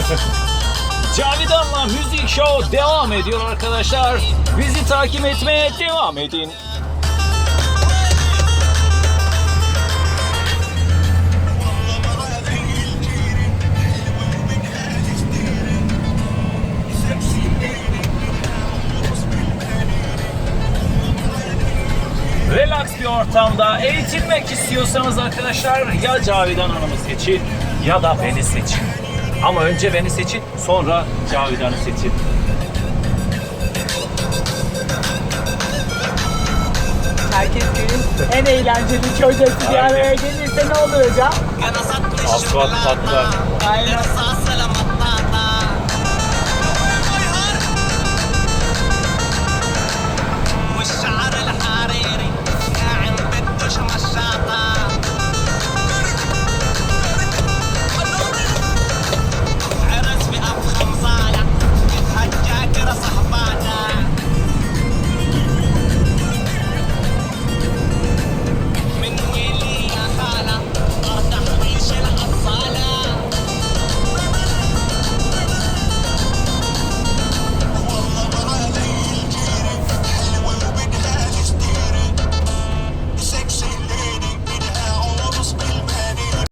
Show devam ediyor arkadaşlar. Bizi takip etmeye devam edin. Relax bir ortamda eğitilmek istiyorsanız arkadaşlar ya Cavidan Hanım'ı seçin ya da beni seçin. Ama önce beni seçin sonra Cavidan'ı seçin. Herkes köyün en eğlenceli çocuğu bir araya gelirse ne olur hocam? Asfalt patlar. Aynen.